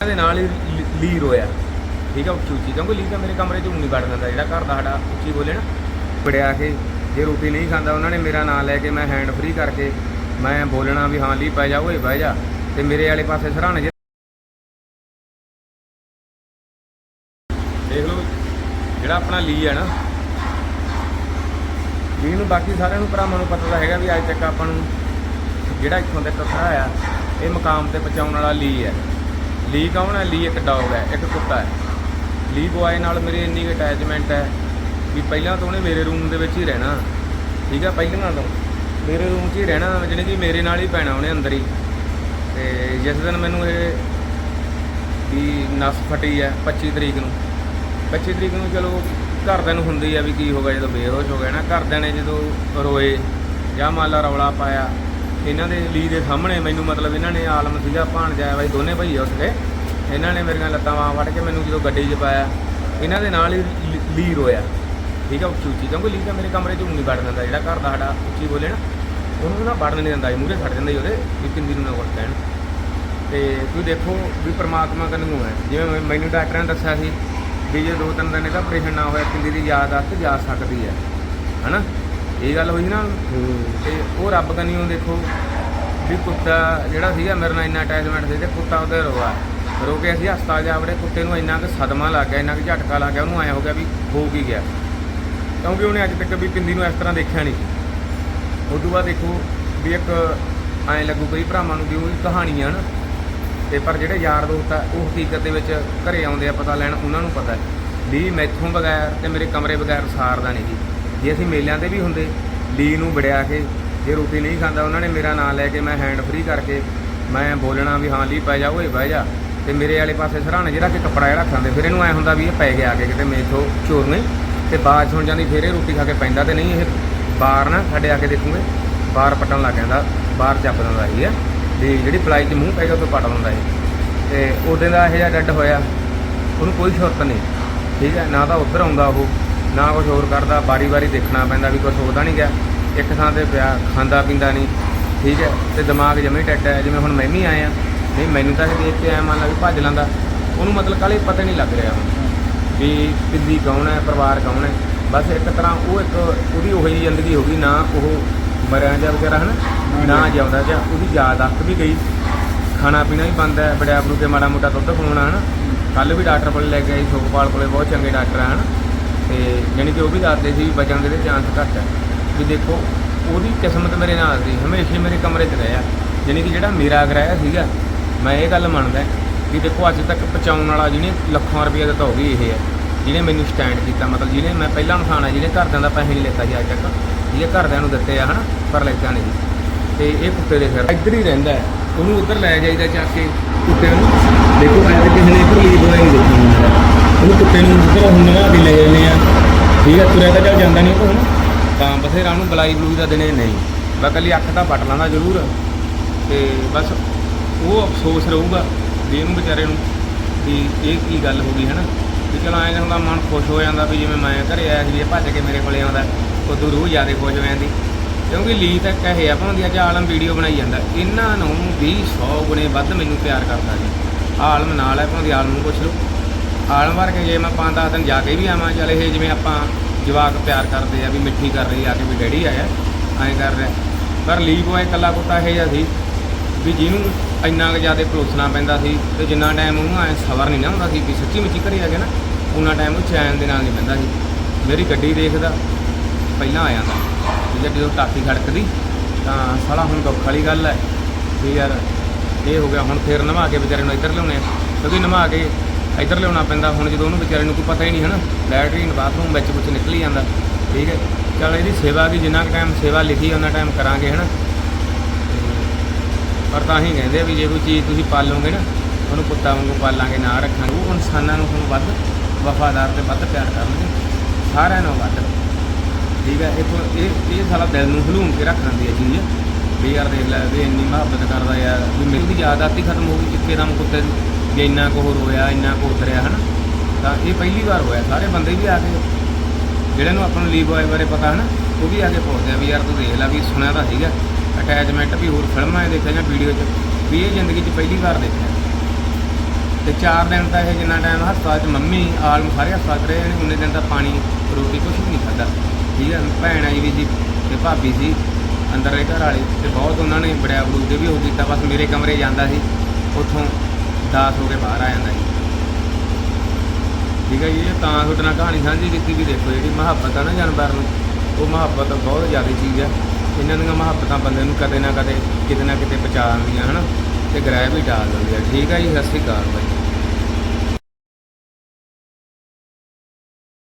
ਦੇ ਨਾਲ ਹੀ ਲੀ- ਲੀ ਰੋਇਆ ਠੀਕ ਆ, ਉੱਚੀ ਉੱਚੀ। ਕਿਉਂਕਿ ਲੀ ਤਾਂ ਮੇਰੇ ਕਮਰੇ 'ਚ ਊਂ ਨਹੀਂ ਵੜ ਜਾਂਦਾ ਜਿਹੜਾ ਘਰ ਦਾ ਸਾਡਾ ਉੱਚੀ ਬੋਲੇ ਨਾ ਵੜਿਆ ਕੇ ਜੇ ਰੋਟੀ ਨਹੀਂ ਖਾਂਦਾ, ਉਹਨਾਂ ਨੇ ਮੇਰਾ ਨਾਂ ਲੈ ਕੇ ਮੈਂ ਹੈਂਡ ਫ੍ਰੀ ਕਰਕੇ ਮੈਂ ਬੋਲਣਾ ਵੀ ਹਾਂ ਲੀ ਪੈ ਜਾ, ਓਏ ਬਹਿ ਜਾ। ਤੇ ਮੇਰੇ ਵਾਲੇ ਪਾਸੇ ਸਰਾਣੇ ਦੇਖ ਲਓ, ਜਿਹੜਾ ਆਪਣਾ ਲੀ ਹੈ ਨਾ ਲੀ ਨੂੰ ਬਾਕੀ ਸਾਰਿਆਂ ਨੂੰ ਭਰਾਵਾਂ ਨੂੰ ਪਤਾ ਤਾਂ ਹੈਗਾ ਵੀ ਅੱਜ ਤੱਕ ਆਪਾਂ ਨੂੰ ਜਿਹੜਾ ਇੱਥੋਂ ਤੱਕ ਖੜਾ ਆ ਇਹ ਮਕਾਮ ਤੇ ਪਹੁੰਚਾਉਣ ਵਾਲਾ ਲੀ ਹੈ। ਲੀ ਕੌਣ ਹੈ? ਲੀ ਇੱਕ ਡੌਗ ਹੈ, ਇੱਕ ਕੁੱਤਾ ਹੈ। ਲੀ ਬੁਆਏ ਨਾਲ ਮੇਰੀ ਇੰਨੀ ਅਟੈਚਮੈਂਟ ਹੈ ਵੀ ਪਹਿਲਾਂ ਤੋਂ ਉਹਨੇ ਮੇਰੇ ਰੂਮ ਦੇ ਵਿੱਚ ਹੀ ਰਹਿਣਾ। ਠੀਕ ਹੈ, ਪਹਿਲਾਂ ਤੋਂ। ਮੇਰੇ ਰੂਮ 'ਚ ਹੀ ਰਹਿਣਾ, ਜਾਣੀ ਕਿ ਮੇਰੇ ਨਾਲ ਹੀ ਪੈਣਾ ਉਹਨੇ ਅੰਦਰ ਹੀ। ਤੇ ਜਿਸ ਦਿਨ ਮੈਨੂੰ ਇਹ ਵੀ ਨਸ ਫਟੀ ਹੈ 25 ਤਰੀਕ ਨੂੰ। 25 ਤਰੀਕ ਨੂੰ ਚਲੋ ਘਰਦਿਆਂ ਨੂੰ ਹੁੰਦੀ ਆ ਵੀ ਕੀ ਹੋ ਗਿਆ ਜਦੋਂ ਬੇਹੋਸ਼ ਹੋ ਗਿਆ ਨਾ। ਘਰਦਿਆਂ ਨੇ ਜਦੋਂ ਰੋਏ ਜਾਂ ਮਾਲਾ ਰੌਲਾ ਪਾਇਆ ਇਹਨਾਂ ਦੇ ਲੀ ਦੇ ਸਾਹਮਣੇ ਮੈਨੂੰ ਮਤਲਬ ਇਹਨਾਂ ਨੇ ਆਲਮ ਸੀਗਾ, ਭਾਣਜਾ ਬਾਈ, ਦੋਨੇ ਭਾਈ ਆ ਉਸਦੇ ਇਹਨਾਂ ਨੇ ਮੇਰੀਆਂ ਲੱਤਾਂ ਬਾਹਾਂ ਫੜ ਕੇ ਮੈਨੂੰ ਜਦੋਂ ਗੱਡੀ 'ਚ ਪਾਇਆ, ਇਹਨਾਂ ਦੇ ਨਾਲ ਹੀ ਲੀ- ਲੀ ਰੋਇਆ। ਠੀਕ ਆ, ਉੱਚੀ ਕਿਉਂਕਿ ਲੀ ਤਾਂ ਮੇਰੇ ਕਮਰੇ 'ਚ ਊਂ ਨਹੀਂ ਵੜ ਦਿੰਦਾ, ਜਿਹੜਾ ਘਰ ਦਾ ਸਾਡਾ ਉੱਚੀ ਬੋਲੇ ਨਾ, ਉਹਨੂੰ ਨਾ ਵੜਨ ਨਹੀਂ ਦਿੰਦਾ ਮੂਹਰੇ ਛੱਡ ਜਾਂਦਾ ਸੀ ਉਹਦੇ, ਵੀ ਕਿੰਦੀ ਨੂੰ ਨਾ ਕੁਛ ਕਹਿਣ ਤੇ ਤੁਸੀਂ ਦੇਖੋ ਵੀ ਪ੍ਰਮਾਤਮਾ ਕਨੂੰ ਹੈ। ਜਿਵੇਂ ਮੈਨੂੰ ਡਾਕਟਰਾਂ ਨੇ ਦੱਸਿਆ ਸੀ ਵੀ ਜੇ ਦੋ ਤਿੰਨ ਦਿਨ ਇਹਦਾ ਆਪਰੇਸ਼ਨ ਨਾ ਹੋਇਆ ਕਿੰਦੀ ਦੀ ਯਾਦ ਯਾਦਾਸ਼ਤ ਜਾ ਸਕਦੀ ਹੈ। ਹਨਾ? ਇਹ ਗੱਲ ਹੋਈ ਨਾ ਤੇ ਉਹ ਰੱਬ ਕਨੀਓ ਦੇਖੋ ਵੀ ਕੁੱਤਾ ਜਿਹੜਾ ਸੀਗਾ ਮੇਰੇ ਨਾਲ ਇੰਨਾ ਅਟੈਚਮੈਂਟ ਸੀ ਤੇ ਕੁੱਤਾ ਉਹਦੇ ਰੋਆ। ਰੋ ਕੇ ਅਸੀਂ ਹਸਪਤਾਲ ਜਾ ਵੜੇ ਕੁੱਤੇ ਨੂੰ ਇੰਨਾ ਕੁ ਸਦਮਾ ਲੱਗ ਗਿਆ ਇੰਨਾ ਕੁ ਝਟਕਾ ਲੱਗ ਗਿਆ ਉਹਨੂੰ ਐਂ ਹੋ ਗਿਆ ਵੀ ਹੋ ਕੀ ਗਿਆ। ਕਿਉਂਕਿ ਉਹਨੇ ਅੱਜ ਤੱਕ ਵੀ ਪਿੰਦੀ ਨੂੰ ਇਸ ਤਰ੍ਹਾਂ ਦੇਖਿਆ ਨਹੀਂ। ਸੀ ਉਦੋਂ ਬਾਅਦ ਦੇਖੋ ਵੀ ਇੱਕ ਐਂ ਲੱਗੂ ਕਈ ਭਰਾਵਾਂ ਨੂੰ ਵੀ ਉਹ ਕਹਾਣੀ ਆ ਨਾ। ਤੇ ਪਰ ਜਿਹੜੇ ਯਾਰ ਦੋਸਤ ਆ ਉਹ ਹਕੀਕਤ ਦੇ ਵਿੱਚ ਘਰੇ ਆਉਂਦੇ ਆ ਪਤਾ ਲੈਣ ਉਹਨਾਂ ਨੂੰ ਪਤਾ ਹੈ। ਵੀ ਮੈਥੋਂ ਬਗੈਰ ਤੇ ਮੇਰੇ ਕਮਰੇ ਬਗੈਰ ਸਾਰਦਾ ਨਹੀਂ ਜੀ ਜੇ ਅਸੀਂ ਮੇਲਿਆਂ ਤੇ ਵੀ ਹੁੰਦੇ, ਲੀ ਨੂੰ ਵੜਿਆ ਕੇ ਜੇ ਰੋਟੀ ਨਹੀਂ ਖਾਂਦਾ, ਉਹਨਾਂ ਨੇ ਮੇਰਾ ਨਾਂ ਲੈ ਕੇ ਮੈਂ ਹੈਂਡ ਫ੍ਰੀ ਕਰਕੇ ਮੈਂ ਬੋਲਣਾ ਵੀ ਹਾਂ, ਲੀ ਪੈ ਜਾ, ਓਏ ਬਹਿ ਜਾ। ਤੇ ਮੇਰੇ ਵਾਲੇ ਪਾਸੇ ਸਰਾਣੇ ਜਿਹੜਾ ਕਿ ਕੱਪੜਾ ਜਿਹੜਾ ਖਾਂਦੇ, ਫਿਰ ਇਹਨੂੰ ਐ ਹੁੰਦਾ ਵੀ ਇਹ ਪੈ ਗਿਆ ਆ ਕੇ ਕਿਤੇ ਮੇਥੋਂ ਚੋਰ ਨੇ ਤੇ ਬਾਅਦ 'ਚ ਹੁਣ ਜਾਂਦੀ ਫਿਰ ਇਹ ਰੋਟੀ ਖਾ ਕੇ ਪੈਂਦਾ ਤੇ ਨਹੀਂ, ਇਹ ਬਾਹਰ ਨਾ ਸਾਡੇ ਆ ਕੇ ਦੇਖੂਗੇ ਬਾਹਰ ਪਟਣ ਲੱਗ ਜਾਂਦਾ ਬਾਹਰ ਚੱਪ ਦਿੰਦਾ ਸੀ ਹੈ ਵੀ ਜਿਹੜੀ ਪਲਾਈ 'ਚ ਮੂੰਹ ਪੈਗਾ ਉਹ ਤੋਂ ਪਟ ਦਿੰਦਾ ਸੀ। ਤੇ ਉਹਦੇ ਦਾ ਇਹ ਜਿਹਾ ਡੱਡ ਹੋਇਆ, ਉਹਨੂੰ ਕੋਈ ਸ਼ੁਰਤ ਨਹੀਂ। ਠੀਕ ਹੈ, ਨਾ ਤਾਂ ਉੱਧਰ ਆਉਂਦਾ ਉਹ। ਨਾ ਕੁਝ ਹੋਰ ਕਰਦਾ ਬਾਰੀ-ਬਾਰੀ ਦੇਖਣਾ ਪੈਂਦਾ ਵੀ ਕੁਝ ਹੋਦਾ ਨਹੀਂ ਗਿਆ। ਇੱਕ ਥਾਂ ਤੇ ਪਿਆ, ਖਾਂਦਾ ਪੀਂਦਾ ਨਹੀਂ, ਠੀਕ ਹੈ? ਤੇ ਦਿਮਾਗ ਜਮੇ ਟੱਟ ਹੈ, ਜਿਵੇਂ ਹੁਣ ਮੈਂ ਵੀ ਆਇਆ। ਨਹੀਂ, ਮੈਨੂੰ ਤਾਂ ਇਹ ਦੇਖ ਕੇ ਐ ਮੰਨ ਲਾ ਵੀ ਭੱਜ ਲੈਂਦਾ। ਉਹਨੂੰ ਮਤਲਬ ਕਾਲੇ ਪਤਾ ਨਹੀਂ ਲੱਗ ਰਿਹਾ ਵੀ ਪਿੰਦੀ ਕੌਣ ਹੈ, ਪਰਿਵਾਰ ਕੌਣ ਹੈ। ਬਸ ਇੱਕ ਤਰ੍ਹਾਂ ਉਹ ਇੱਕ ਉਹਦੀ ਉਹੀ ਜਿਹੀ ਜ਼ਿੰਦਗੀ ਹੋ ਗਈ, ਨਾ ਉਹ ਮਰਿਆ ਜਾਂ ਵਗੈਰਾ ਹਨ? ਨਾ ਜਿਉਂਦਾ ਜਾਂ ਉਹਦੀ ਯਾਦ ਅੱਕ ਵੀ ਗਈ। ਖਾਣਾ ਪੀਣਾ ਵੀ ਬੰਦ ਹੈ ਬੜਿਆ ਬਰੂ ਕੇ ਮਾੜਾ ਮੋਟਾ ਦੁੱਧ ਖਵਾਉਣਾ, ਹਨ? ਕੱਲ ਵੀ ਡਾਕਟਰ ਕੋਲ ਲੈ ਕੇ ਆਈ ਸੁਖਪਾਲ ਕੋਲੇ ਬਹੁਤ ਚੰਗੇ ਡਾਕਟਰ ਹਨ? ਤੇ ਜਾਣੀ ਕਿ ਉਹ ਵੀ ਦੱਸਦੇ ਸੀ ਵੀ ਬਚਣ ਦੇ ਚਾਂਸ ਘੱਟ ਹੈ। ਵੀ ਦੇਖੋ, ਉਹਦੀ ਕਿਸਮਤ ਮੇਰੇ ਨਾਲ ਸੀ, ਹਮੇਸ਼ਾ ਹੀ ਮੇਰੇ ਕਮਰੇ 'ਚ ਰਿਹਾ। ਜਾਣੀ ਕਿ ਜਿਹੜਾ ਮੇਰਾ ਗ੍ਰਹਿ ਸੀਗਾ, ਮੈਂ ਇਹ ਗੱਲ ਮੰਨਦਾ ਵੀ ਦੇਖੋ, ਅੱਜ ਤੱਕ ਪਹੁੰਚਾਉਣ ਵਾਲਾ ਜਿਹਨੇ ਲੱਖਾਂ ਰੁਪਏ ਦਾ ਤਾਂ ਉਹ ਵੀ ਇਹ ਹੈ। ਜਿਹਨੇ ਮੈਨੂੰ ਸਟੈਂਡ ਕੀਤਾ, ਮਤਲਬ ਜਿਹਨੇ ਮੈਂ ਪਹਿਲਾਂ ਇਨਸਾਨ ਹੈ, ਜਿਹਨੇ ਘਰਦਿਆਂ ਦਾ ਪੈਸੇ ਨਹੀਂ ਲੈਤਾ ਜੀ ਅੱਜ ਤੱਕ। ਜਿਹਨੇ ਘਰਦਿਆਂ ਨੂੰ ਦਿੱਤੇ ਆ, ਹਨਾ? ਪਰ ਲੈਤਾ ਨਹੀਂ। ਤੇ ਇਹ ਕੁੱਤੇ ਦੇ ਫਿਰ ਇੱਧਰ ਹੀ ਰਹਿੰਦਾ ਹੈ। ਉਹਨੂੰ ਉੱਧਰ ਲੈ ਜਾਈਦਾ ਚੱਕ ਕੇ। ਕੁੱਤੇ ਨੂੰ। ਦੇਖੋ ਐ ਕਿਸੇ ਨੇ ਇੱਧਰ ਲੀਡ ਹੋਇਆ ਨਹੀਂ ਦੇਖੀ ਉਹਨੂੰ ਕੁੱਤੇ ਨੂੰ ਉੱਧਰ ਹੁਣ ਨਵਾ ਕੇ ਲੈ ਜਾਂਦੇ ਆ। ਠੀਕ ਹੈ ਤੁਰਿਆ ਤਾਂ ਚੱਲ ਜਾਂਦਾ ਨਹੀਂ ਉਹ। ਹੁਣ ਤਾਂ ਬਥੇਰਾ ਨੂੰ ਬਲਾਈ ਬਲੂਈ ਦਾ ਦਿਨੇ ਨਹੀਂ। ਬਸ ਕੱਲੀ ਅੱਖ ਤਾਂ ਪਟ ਲਾਂਦਾ ਜ਼ਰੂਰ। ਤੇ ਬਸ ਉਹ ਅਫਸੋਸ ਰਹੂਗਾ ਵੀ ਇਹਨੂੰ ਵਿਚਾਰੇ ਨੂੰ ਵੀ ਇਹ ਕੀ ਗੱਲ ਹੋ ਗਈ ਹੈ ਨਾ ਵੀ ਚਲੋ ਐਂ ਹੁੰਦਾ ਮਨ ਖੁਸ਼ ਹੋ ਜਾਂਦਾ ਵੀ ਜਿਵੇਂ ਮੈਂ ਘਰੇ ਆਇਆ ਸੀ, ਇਹ ਭੱਜ ਕੇ ਮੇਰੇ ਕੋਲੇ ਆਉਂਦਾ, ਉਦੋਂ ਰੂਹ ਜ਼ਿਆਦਾ ਖੁਸ਼ ਹੋ ਜਾਂਦੀ। ਕਿਉਂਕਿ ਲੀ ਤਾਂ ਕਹੇ ਆ ਭਾਉਂਦੀ ਦੀ ਅੱਜ ਆਲਮ ਵੀਡੀਓ ਬਣਾਈ ਜਾਂਦਾ। ਇਹਨਾਂ ਨੂੰ ਵੀ 100 ਗੁਣੇ ਵੱਧ ਮੈਨੂੰ ਪਿਆਰ ਕਰਦਾ ਜੀ। ਆਲਮ ਨਾਲ ਹੈ ਭਾਵੇਂ ਦੀ ਆਲਮ ਨੂੰ ਪੁੱਛ ਲਓ। ਆਲਮ ਕੇ ਜੇ ਮੈਂ ਪੰਜ ਦਸ ਦਿਨ ਜਾ ਕੇ ਵੀ ਆਵਾਂ, ਚੱਲ ਇਹ ਜਿਵੇਂ ਆਪਾਂ ਜਵਾਕ ਪਿਆਰ ਕਰਦੇ ਆ, ਵੀ ਮਿੱਠੀ ਕਰ ਰਹੀ ਆ ਕੇ ਵੀ ਡੈਡੀ ਆਇਆ, ਐਂ ਕਰ ਰਿਹਾ। ਪਰ ਲੀ ਬੋਏ ਕੱਲਾ ਕੁੱਤਾ ਇਹ ਜਿਹਾ ਸੀ, ਵੀ ਜਿਹਨੂੰ ਇੰਨਾ ਕੁ ਜ਼ਿਆਦਾ ਪਲੋਸਣਾ ਪੈਂਦਾ ਸੀ ਤੇ ਜਿੰਨਾ ਟਾਈਮ ਉਹਨੂੰ ਐ ਸਬਰ ਨਹੀਂ ਨਾ ਹੁੰਦਾ ਸੀ ਵੀ ਸੱਚੀ ਮੁੱਚੀ ਘਰੇ ਆ ਗਿਆ ਨਾ ਉਹਨਾਂ ਟਾਈਮ ਉਹ ਚੈਨ ਦੇ ਨਾਲ ਨਹੀਂ ਬੰਦਾ ਸੀ। ਮੇਰੀ ਗੱਡੀ ਦੇਖਦਾ, ਪਹਿਲਾਂ ਆ ਜਾਂਦਾ ਵੀ ਜਦੋਂ ਟਾਕੀ ਖੜਕਦੀ, ਤਾਂ ਸਾਲਾ ਹੁਣ ਦੁੱਖ ਵਾਲੀ ਗੱਲ ਹੈ ਵੀ ਯਾਰ ਇਹ ਹੋ ਗਿਆ, ਹੁਣ ਫੇਰ ਨਵਾ ਕੇ ਵਿਚਾਰੇ ਨੂੰ ਇੱਧਰ ਲਿਆਉਣੇ ਕਿਉਂਕਿ ਨਵਾ ਕੇ ਇੱਧਰ ਲਿਆਉਣਾ ਪੈਂਦਾ। ਹੁਣ ਜਦੋਂ ਉਹਨੂੰ ਵਿਚਾਰੇ ਨੂੰ ਕੋਈ ਪਤਾ ਹੀ ਨਹੀਂ ਹਨਾ ਲੈਟਰੀਨ ਬਾਥਰੂਮ ਵਿੱਚ ਕੁਝ ਨਿਕਲੀ ਜਾਂਦਾ। ਠੀਕ ਹੈ। ਚਲ ਇਹਦੀ ਸੇਵਾ ਦੀ ਜਿੰਨਾ ਕੁ ਟਾਈਮ ਸੇਵਾ ਲਿਖੀ ਉਹਨਾਂ ਟਾਈਮ ਕਰਾਂਗੇ ਹਨਾ। ਪਰ ਤਾਂ ਹੀ ਕਹਿੰਦੇ ਵੀ ਜੇ ਕੋਈ ਚੀਜ਼ ਤੁਸੀਂ ਪਾਲੋਗੇ ਨਾ, ਉਹਨੂੰ ਕੁੱਤਾ ਵਾਂਗੂ ਪਾਲਾਂਗੇ, ਨਾ ਰੱਖਾਂਗੇ। ਉਹ ਇਨਸਾਨਾਂ ਨੂੰ ਤੁਹਾਨੂੰ ਵੱਧ ਵਫਾਦਾਰ ਤੇ ਵੱਧ ਪਿਆਰ ਕਰਨਗੇ। ਸਾਰਿਆਂ ਨੂੰ ਵੱਧ। ਠੀਕ ਹੈ। ਇਹ ਇਹ ਇਹ ਸਾਲਾ ਦਿਲ ਨੂੰ ਹਲੂਮ ਕੇ ਰੱਖ ਦਿੰਦੀ ਹੈ ਚੀਜ਼। ਵੀ ਯਾਰ ਦੇਖ ਲੈ, ਵੀ ਇੰਨੀ ਮੁਹੱਬਤ ਕਰਦਾ ਯਾਰ ਵੀ ਮੇਰੀ ਦੀ ਯਾਦ ਆਤੀ ਖਤਮ ਹੋ ਗਈ ਇੱਕੇ ਦਮ ਕੁੱਤੇ ਦੀ। ਵੀ ਇੰਨਾ ਕੁ ਉਹ ਰੋਇਆ, ਇੰਨਾ ਕੁ ਉਤਰਿਆ, ਹਨਾ? ਤਾਂ ਇਹ ਪਹਿਲੀ ਵਾਰ ਹੋਇਆ। ਸਾਰੇ ਬੰਦੇ ਵੀ ਆ ਕੇ ਜਿਹੜੇ ਨੂੰ ਆਪਾਂ ਨੂੰ ਲੀ ਬॉय ਬਾਰੇ ਪਤਾ, ਹਨਾ, ਉਹ ਵੀ ਆ ਕੇ ਪੁੱਛਦੇ ਆ ਵੀ ਯਾਰ ਤੂੰ ਦੇਖ ਲੈ ਵੀ ਸੁਣਿਆ ਤਾਂ ਸੀਗਾ। ਅਟੈਚਮੈਂਟ ਵੀ ਹੋਰ ਫਿਲਮਾਂ 'ਚ ਦੇਖਿਆ ਜਾਂ ਵੀਡੀਓ 'ਚ। ਵੀ ਇਹ ਜ਼ਿੰਦਗੀ 'ਚ ਪਹਿਲੀ ਵਾਰ ਦੇਖਿਆ। ਤੇ 4 ਦਿਨ ਤਾਂ ਇਹ ਜਿੰਨਾ ਟਾਈਮ ਹਸਪਤਾਲ 'ਚ ਮੰਮੀ ਆਲਮ ਸਾਰੇ ਹਸਪਤਾਲ 'ਚ ਰਹੇ ਨੇ ਉਨੇ ਦਿਨ ਤਾਂ ਪਾਣੀ, ਰੋਟੀ ਕੁਛ ਵੀ ਨਹੀਂ ਖਾਧਾ। ਠੀਕ ਹੈ ਭੈਣ ਆਈ ਵੀ ਜੀ ਤੇ ਭਾਬੀ ਸੀ, ਅੰਦਰ ਦੇ ਘਰ ਵਾਲੇ, ਤੇ ਬਹੁਤ ਉਹਨਾਂ ਨੇ ਬੜਿਆ ਬੜੂਦੇ ਵੀ ਉਹ ਕੀਤਾ। ਬਸ ਮੇਰੇ ਕਮਰੇ ਜਾਂਦਾ ਸੀ, ਉੱਥੋਂ ਦਾਸ ਹੋ ਕੇ ਬਾਹਰ ਆ ਜਾਂਦਾ ਜੀ। ਠੀਕ ਹੈ ਜੀ ਇਹ ਤਾਂ ਤੁਹਾਡੇ ਨਾਲ ਕਹਾਣੀ ਸਾਂਝੀ ਕੀਤੀ ਵੀ ਦੇਖੋ ਜਿਹੜੀ ਮੁਹੱਬਤ ਆ ਨਾ ਜਾਨਵਰ ਨੂੰ, ਉਹ ਮੁਹੱਬਤ ਬਹੁਤ ਜ਼ਿਆਦਾ ਚੀਜ਼ ਹੈ ਇਹਨਾਂ ਦੀਆਂ ਮੁਹੱਬਤਾਂ ਬੰਦੇ ਨੂੰ ਕਦੇ ਨਾ ਕਦੇ ਕਿਤੇ ਨਾ ਕਿਤੇ ਪਹੁੰਚਾ ਦਿੰਦੀਆਂ, ਹਨਾ? ਤੇ ਗ੍ਰਹਿ ਵੀ ਟਾਲ ਦਿੰਦੀਆਂ ਠੀਕ ਹੈ ਜੀ, ਸਤਿ ਸ਼੍ਰੀ ਅਕਾਲ ਬਾਈ।